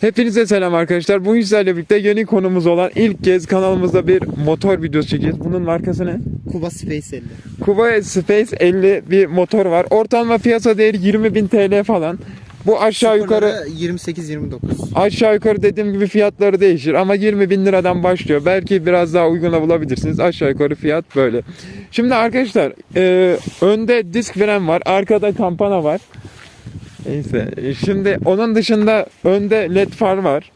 Hepinize selam arkadaşlar. Bugün sizlerle birlikte yeni konumuz olan ilk kez kanalımızda bir motor videosu çekeceğiz. Bunun markası ne? Kuba Space 50. Kuba Space 50 bir motor var. Ortalama piyasa değeri 20.000 TL falan. Bu aşağı yukarı 28-29. aşağı yukarı dediğim gibi fiyatları değişir ama 20 bin liradan başlıyor. Belki biraz daha uyguna bulabilirsiniz. Aşağı yukarı fiyat böyle. Şimdi arkadaşlar e, önde disk fren var. Arkada kampana var. Neyse. e, Şimdi onun dışında önde led far var.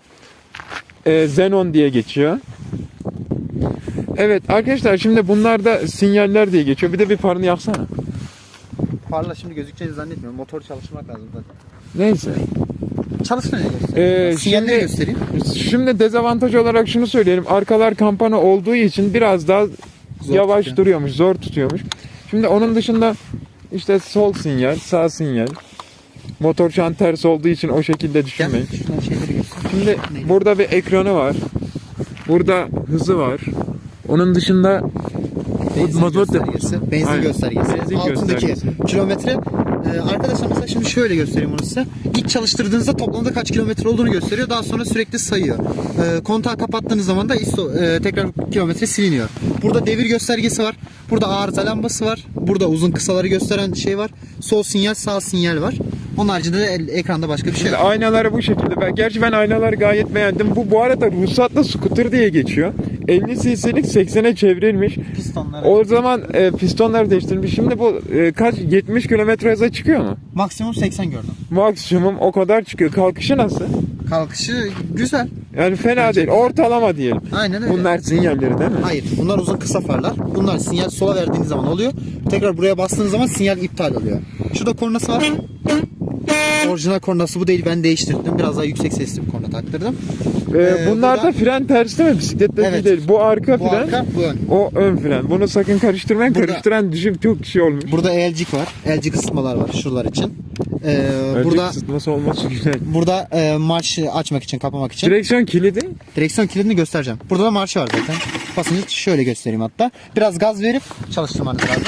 E, Xenon diye geçiyor. Evet arkadaşlar şimdi bunlar da sinyaller diye geçiyor. Bir de bir farını yaksana. Parla şimdi gözükeceğini zannetmiyorum. Motor çalışmak lazım zaten. Neyse. Çalışma ne göstereyim? Ee, Sinyalleri şimdi- göstereyim. Şimdi dezavantaj olarak şunu söyleyelim. Arkalar kampana olduğu için biraz daha yavaş tutuyor. duruyormuş, zor tutuyormuş. Şimdi onun dışında işte sol sinyal, sağ sinyal. Motor şu an ters olduğu için o şekilde düşünmeyin. Şimdi burada bir ekranı var. Burada hızı var. Onun dışında Benzin mazot göstergesi. Benzin Aynen. göstergesi. Benzin Altındaki göstergesi. kilometre. Ee, arkadaşlar mesela şimdi şöyle göstereyim onu size. İlk çalıştırdığınızda toplamda kaç kilometre olduğunu gösteriyor. Daha sonra sürekli sayıyor. Ee, kontağı kapattığınız zaman da isto, e, tekrar kilometre siliniyor. Burada devir göstergesi var. Burada arıza lambası var. Burada uzun kısaları gösteren şey var. Sol sinyal, sağ sinyal var. Onun haricinde de ekranda başka bir şey yok. aynaları bu şekilde. Ben, gerçi ben aynaları gayet beğendim. Bu bu arada ruhsatlı scooter diye geçiyor. 50 cc'lik 80'e çevrilmiş. Pistonları. O zaman e, pistonları değiştirilmiş. Şimdi bu e, kaç 70 kilometre hıza çıkıyor mu? Maksimum 80 gördüm. Maksimum o kadar çıkıyor. Kalkışı nasıl? Kalkışı güzel. Yani fena değil. Ortalama diyelim. Aynen öyle. Bunlar sinyalleri değil mi? Hayır. Bunlar uzun kısa farlar. Bunlar sinyal sola verdiğiniz zaman oluyor. Tekrar buraya bastığınız zaman sinyal iptal oluyor. Şurada kornası var. Orijinal kornası bu değil. Ben değiştirdim. Biraz daha yüksek sesli bir korna taktırdım. Ee, Ee, bunlar da fren ters değil mi? Bisiklette Evet. değil. Bu arka Bu fren. arka, bu ön. O ön fren. Bunu sakın karıştırmayın. Burada- Karıştıran düşük çok kişi olmuş. Burada elcik var. Elcik ısıtmalar var şuralar için. Ee, Önce burada kısıtması olması güzel. burada e, marş açmak için, kapamak için. Direksiyon kilidi. Direksiyon kilidini göstereceğim. Burada da marşı var zaten. Basıncı şöyle göstereyim hatta. Biraz gaz verip çalıştırmanız lazım.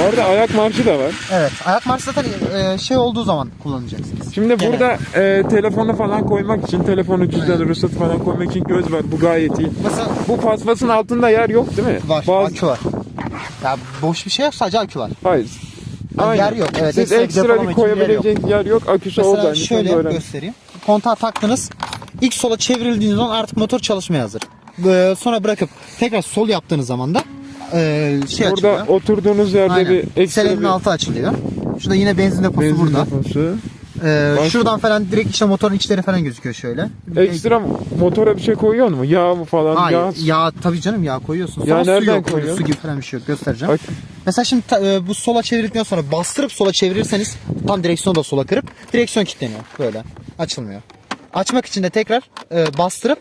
Bu arada ayak marşı da var. Evet. Ayak marşı zaten e, şey olduğu zaman kullanacaksınız. Şimdi Genel. burada e, telefonu falan koymak için, telefonu cüzdanı, ruhsat falan koymak için göz var. Bu gayet iyi. Mesela Bu paspasın altında yer yok değil mi? Var. Bazı... Akü var. Ya boş bir şey yok sadece akü var. Hayır. Yani yer yok, evet, Siz ekstra bir ekstra bir için yer koyabileceğiniz yer yok. Aküsü Mesela oldu. şöyle göstereyim. Kontağı taktınız. İlk sola çevrildiğiniz zaman artık motor çalışmaya hazır. Ee, sonra bırakıp tekrar sol yaptığınız zaman da e, şey Burada açılıyor. oturduğunuz yerde Aynen. bir ekstra Selenin bir altı açılıyor. Şurada yine benzin deposu benzin burada. deposu. Ee, Başka- şuradan falan direkt işte motorun içleri falan gözüküyor şöyle. Ekstra motora bir şey koyuyor mu? Yağ mı falan? Hayır, Yağ. yağ tabii canım yağ koyuyorsun. Sonra Yağ su nereden yok, koyuyorsun? Su gibi falan bir şey yok göstereceğim. Bak, Mesela şimdi ta- e, bu sola çevirdikten sonra bastırıp sola çevirirseniz tam direksiyonu da sola kırıp direksiyon kilitleniyor böyle açılmıyor. Açmak için de tekrar e, bastırıp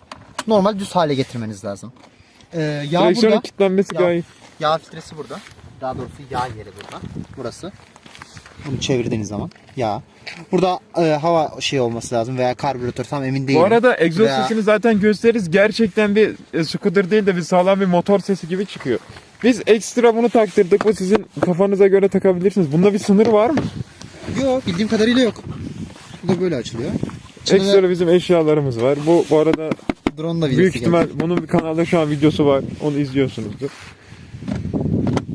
normal düz hale getirmeniz lazım. E, yağ direksiyonun burada. kilitlenmesi Yağ, gayet. yağ filtresi burada. Daha doğrusu yağ yeri burada. Burası. Bunu çevirdiğiniz zaman yağ. Burada e, hava şey olması lazım veya karbüratör tam emin değilim. Bu arada egzoz Veya- sesini zaten gösteririz. Gerçekten bir e, scooter değil de bir sağlam bir motor sesi gibi çıkıyor. Biz ekstra bunu taktırdık. Bu sizin kafanıza göre takabilirsiniz. Bunda bir sınır var mı? Yok bildiğim kadarıyla yok. Bu da böyle açılıyor. De Ekstra bizim eşyalarımız var. Bu bu arada drone da büyük geldi. ihtimal bunun bir kanalda şu an videosu var. Onu izliyorsunuzdur.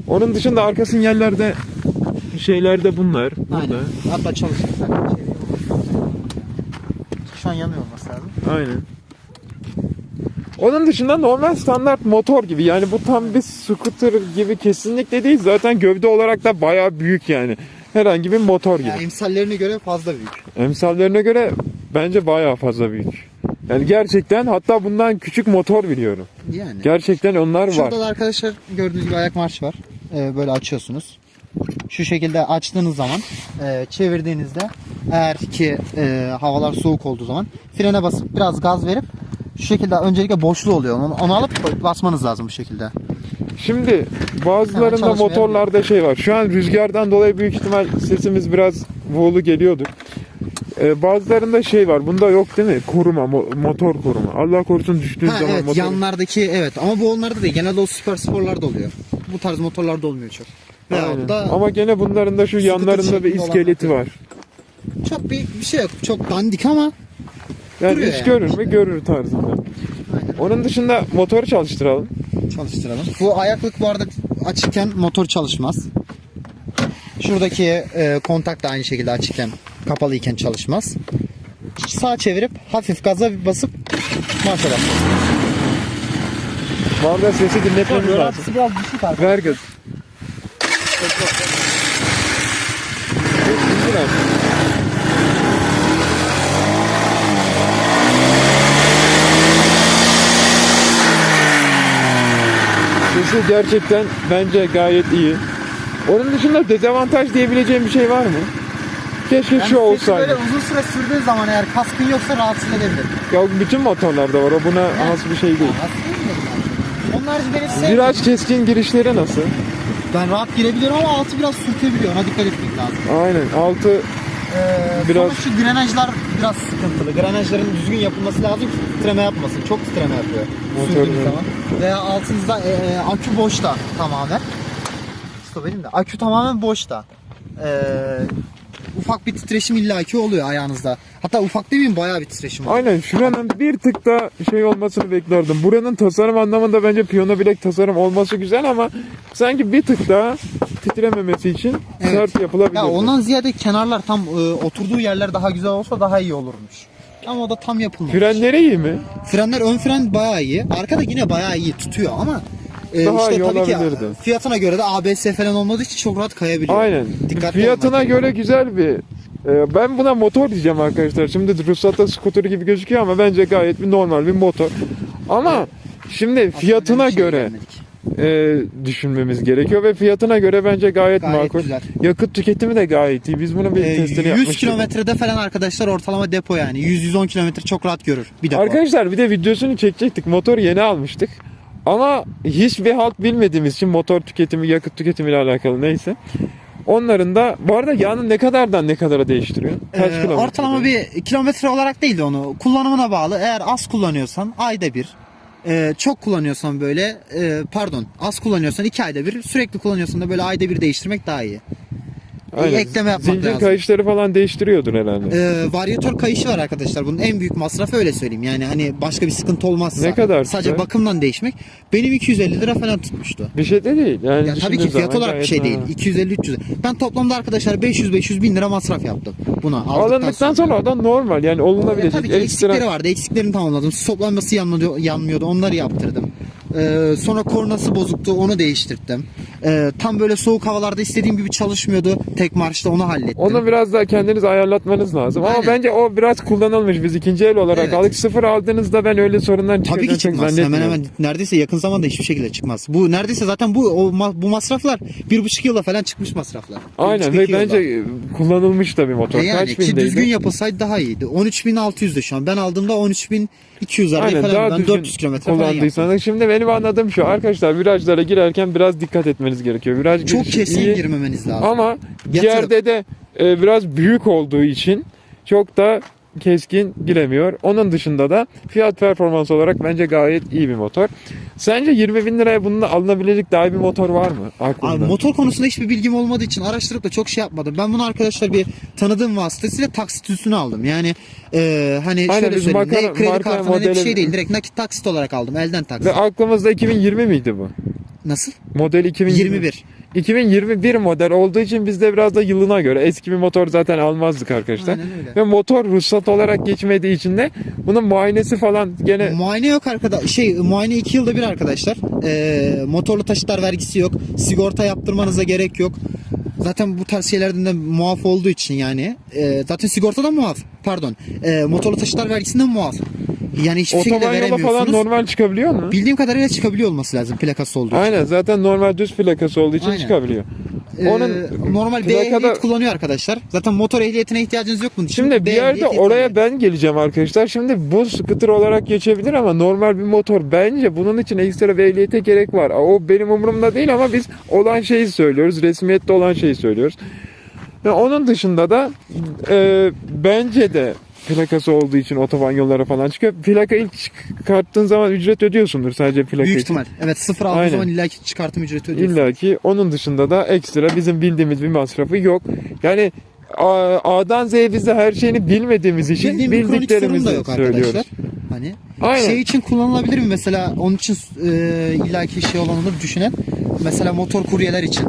Onun dışında arka sinyallerde şeylerde bunlar. Burada. Aynen. Hatta çalışıyor. Şu an yanıyor olması lazım. Aynen. Onun dışında normal standart motor gibi. Yani bu tam bir scooter gibi kesinlikle değil. Zaten gövde olarak da bayağı büyük yani. Herhangi bir motor gibi. Yani emsallerine göre fazla büyük. Emsallerine göre bence bayağı fazla büyük. Yani gerçekten hatta bundan küçük motor biliyorum. Yani. Gerçekten onlar var. Şurada da arkadaşlar gördüğünüz gibi ayak marş var. Ee, böyle açıyorsunuz. Şu şekilde açtığınız zaman e, çevirdiğinizde eğer ki e, havalar soğuk olduğu zaman frene basıp biraz gaz verip şu şekilde öncelikle boşluğu oluyor. Onu, onu alıp basmanız lazım bu şekilde. Şimdi bazılarında motorlarda şey var. Şu an rüzgardan dolayı büyük ihtimal sesimiz biraz buğulu geliyordur. Ee, bazılarında şey var. Bunda yok değil mi? Koruma, mo- motor koruma. Allah korusun düştüğün Ha, zaman evet motor... yanlardaki evet ama bu onlarda değil. Genelde o süper sporlarda oluyor. Bu tarz motorlarda olmuyor çok. Aynen. da Ama gene bunların da şu yanlarında bir şeklinde iskeleti var. çok bir, bir şey yok. Çok dandik ama Yani Duruyor iş yani görür mü? Görür tarzında. Onun dışında motoru çalıştıralım. Çalıştıralım. Bu ayaklık bu arada açıkken motor çalışmaz. Şuradaki e, kontak da aynı şekilde açıkken kapalıyken çalışmaz. Sağ çevirip hafif gaza basıp marşa bas. Bu arada sesi dinletmemiz lazım. Biraz düşük arkadaşlar. Ver kız. Sesi gerçekten bence gayet iyi. Onun dışında dezavantaj diyebileceğim bir şey var mı? Keşke Yani şu sesi olsaydı. Böyle uzun süre sürdüğün zaman eğer kaskın yoksa rahatsız edebilir. Ya bütün motorlarda var o buna has bir şey değil. Rahatsız yani. Onun harici benim sevdiğim. Viraj keskin girişleri nasıl? Ben rahat girebiliyorum ama altı biraz sürtebiliyor. Ona dikkat etmek lazım. Aynen altı Ee, Biraz- Sonra şu grenajlar biraz sıkıntılı. Grenajların düzgün yapılması lazım ki titreme yapmasın. Çok titreme yapıyor. Motorun- Sürdüğünüz zaman. Veya altınızda e, e, akü boşta tamamen. Stop de. Akü tamamen boşta. Ee, ufak bir titreşim illaki oluyor ayağınızda. Hatta ufak demeyeyim bayağı bir titreşim oluyor. Aynen şuranın bir tık da şey olmasını beklerdim. Buranın tasarım anlamında bence piyano bilek tasarım olması güzel ama sanki bir tık daha titrememesi için Evet. sert yapılabilir. Ya ondan ziyade kenarlar tam e, oturduğu yerler daha güzel olsa daha iyi olurmuş. Ama o da tam yapılmamış. Frenleri iyi mi? Frenler ön fren bayağı iyi. Arkada yine bayağı iyi tutuyor ama e, Daha işte iyi tabii ki olabilirdi. fiyatına göre de ABS falan olmadığı için çok rahat kayabiliyor. Aynen. Dikkatli Fiyatına olmak göre güzel bir e, ben buna motor diyeceğim arkadaşlar. Şimdi ruhsatta skuteri gibi gözüküyor ama bence gayet bir normal bir motor. Ama şimdi fiyatına bir şey göre e, düşünmemiz gerekiyor ve fiyatına göre bence gayet, Gayet makul. güzel. Yakıt tüketimi de gayet iyi. Biz bunun bir E, testini 100 yapmıştık. kilometrede falan arkadaşlar ortalama depo yani. 100-110 kilometre çok rahat görür bir depo. Arkadaşlar bir de videosunu çekecektik. Motoru yeni almıştık. Ama hiçbir halt bilmediğimiz için motor tüketimi, yakıt tüketimiyle alakalı neyse. Onların da bu arada yağını ne kadardan ne kadara değiştiriyor? Kaç Ee, kilometre? ortalama bir kilometre olarak değil de onu kullanımına bağlı. Eğer az kullanıyorsan ayda bir. e, çok kullanıyorsan böyle e, pardon az kullanıyorsan iki ayda bir sürekli kullanıyorsan da böyle ayda bir değiştirmek daha iyi. Aynen. ekleme yapmak Zincir lazım. kayışları falan değiştiriyordur herhalde. Ee, varyatör kayışı var arkadaşlar. Bunun en büyük masrafı öyle söyleyeyim. Yani hani başka bir sıkıntı olmazsa. Ne kadar Sadece tutar? bakımdan değişmek. Benim 250 lira falan tutmuştu. Bir şey de değil. Yani Ya tabii düşündüğün ki fiyat zaman olarak bir gayet şey değil. normal. 250-300. Ben toplamda arkadaşlar 500-500 bin lira masraf yaptım buna. aldıktan Alındıktan sonra o da normal yani olunabilecek tabii ki ekstra. eksikleri vardı. Eksiklerini tamamladım. Su toplanması yanmıyordu, yanmıyordu. Onları yaptırdım. Ee, sonra kornası bozuktu. Onu değiştirdim. Ee, tam böyle soğuk havalarda istediğim gibi çalışmıyordu. Tek marşta onu hallettim. Onu biraz daha kendiniz ayarlatmanız lazım. Ama Aynen. bence o biraz kullanılmış. Biz ikinci el olarak Evet. aldık. Sıfır aldığınızda ben öyle sorundan Tabii çıkacağını ki çok çıkmaz. Hemen hemen neredeyse yakın zamanda hiçbir şekilde çıkmaz. Bu neredeyse zaten bu o, bu masraflar bir buçuk yılda falan çıkmış masraflar. Aynen ve iki yılda. bence kullanılmış da bir motor. E yani Kaç ki bindeydi? düzgün yapılsaydı daha iyiydi. 13.600'de şu an. Ben aldığımda 13.200 arayı Aynen falan. daha Ben düzgün 400 kilometre falan yaptım. Şimdi benim anladığım şu arkadaşlar virajlara girerken biraz dikkat etmeniz gerekiyor. Viraj Çok girişi kesin iyi girmemeniz lazım. ama Yatırıp. yerde de e, biraz büyük olduğu için çok da keskin giremiyor. Onun dışında da fiyat performans olarak bence gayet iyi bir motor. Sence 20 bin liraya bununla alınabilecek daha iyi bir motor var mı aklında? Abi motor konusunda hiçbir bilgim olmadığı için araştırıp da çok şey yapmadım. Ben bunu arkadaşlar bir tanıdığım vasıtasıyla taksit üstüne aldım. Yani e, hani Aynen, şöyle söyleyeyim. marka- ne kredi marka kartına ne bir şey değil. Direkt nakit taksit olarak aldım. Elden taksit. Ve aklımızda 2020 miydi bu? Nasıl? Model 2020. 21. 2021 model olduğu için biz de biraz da yılına göre eski bir motor zaten almazdık arkadaşlar. Aynen öyle. Ve motor ruhsat olarak geçmediği için de bunun muayenesi falan gene Muayene yok arkadaş. Şey muayene 2 yılda bir arkadaşlar. Ee, motorlu taşıtlar vergisi yok. Sigorta yaptırmanıza gerek yok. Zaten bu tarz şeylerden de muaf olduğu için yani. Ee, zaten sigortadan muaf. Pardon. Ee, motorlu taşıtlar vergisinden muaf. Yani hiçbir şekilde otoban yola veremiyorsunuz. falan normal çıkabiliyor mu? Bildiğim kadarıyla çıkabiliyor olması lazım plakası olduğu için. Aynen zaten normal düz plakası olduğu için Aynen. çıkabiliyor. Ee, Onun normal B plakada- ehliyet kullanıyor arkadaşlar. Zaten motor ehliyetine ihtiyacınız yok bunun için. Şimdi B bir yerde oraya ben geleceğim arkadaşlar. Şimdi bu scooter olarak geçebilir ama normal bir motor bence bunun için ekstra bir ehliyete gerek var. O benim umurumda değil ama biz olan şeyi söylüyoruz. Resmiyette olan şeyi söylüyoruz. Ve onun dışında da e, bence de plakası olduğu için otoban yollara falan çıkıyor. Plaka ilk çıkarttığın zaman ücret ödüyorsundur sadece plaka Büyük için. ihtimal. Evet sıfır aldığı Aynen. zaman illaki çıkartım ücreti ödüyorsun. İlla ki onun dışında da ekstra bizim bildiğimiz bir masrafı yok. Yani A- A'dan Z'ye biz de her şeyini bilmediğimiz için Bildiğim bildiklerimizi da yok söylüyoruz. arkadaşlar. Hani Aynen. şey için kullanılabilir mi mesela onun için e, illaki şey olan olur düşünen mesela motor kuryeler için.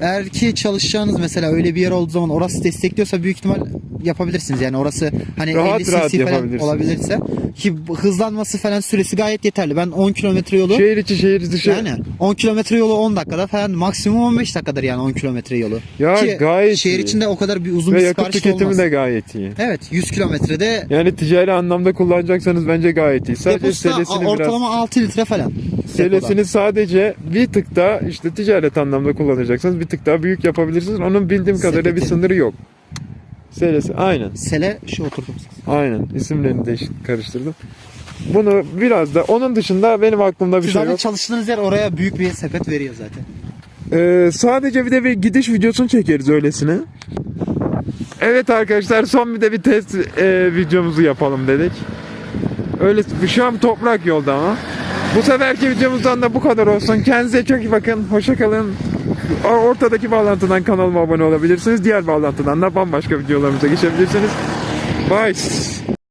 Eğer ki çalışacağınız mesela öyle bir yer olduğu zaman orası destekliyorsa büyük ihtimal yapabilirsiniz. Yani orası hani Rahat 50 rahat cc falan olabilirse ki hızlanması falan süresi gayet yeterli. Ben 10 kilometre yolu Şehir içi şehir dışı. yani 10 kilometre yolu 10 dakikada falan maksimum 15 dakikadır yani 10 kilometre yolu. Ya Ki gayet şehir iyi. içinde o kadar bir uzun Ve bir yakıt tüketimi olmaz. de gayet iyi. Evet 100 kilometrede Yani ticari anlamda kullanacaksanız bence gayet iyi. Sadece deposu da selesini biraz ortalama 6 litre falan. selesini sadece bir tık daha işte ticaret anlamda kullanacaksanız bir tık daha büyük yapabilirsiniz. Onun bildiğim kadarıyla bir sınırı yok. Selesi aynen. Sele şu oturdum. Aynen. İsimlerini de karıştırdım. Bunu biraz da onun dışında benim aklımda bir Siz şey zaten yok. çalıştığınız yer oraya büyük bir sepet veriyor zaten. Ee, sadece bir de bir gidiş videosunu çekeriz öylesine. Evet arkadaşlar son bir de bir test e, videomuzu yapalım dedik. Öyle şu an toprak yolda ama. Bu seferki videomuzdan da bu kadar olsun. Kendinize çok iyi bakın. Hoşça kalın. Ortadaki bağlantıdan kanalıma abone olabilirsiniz. Diğer bağlantıdan da bambaşka videolarımıza geçebilirsiniz. Bye.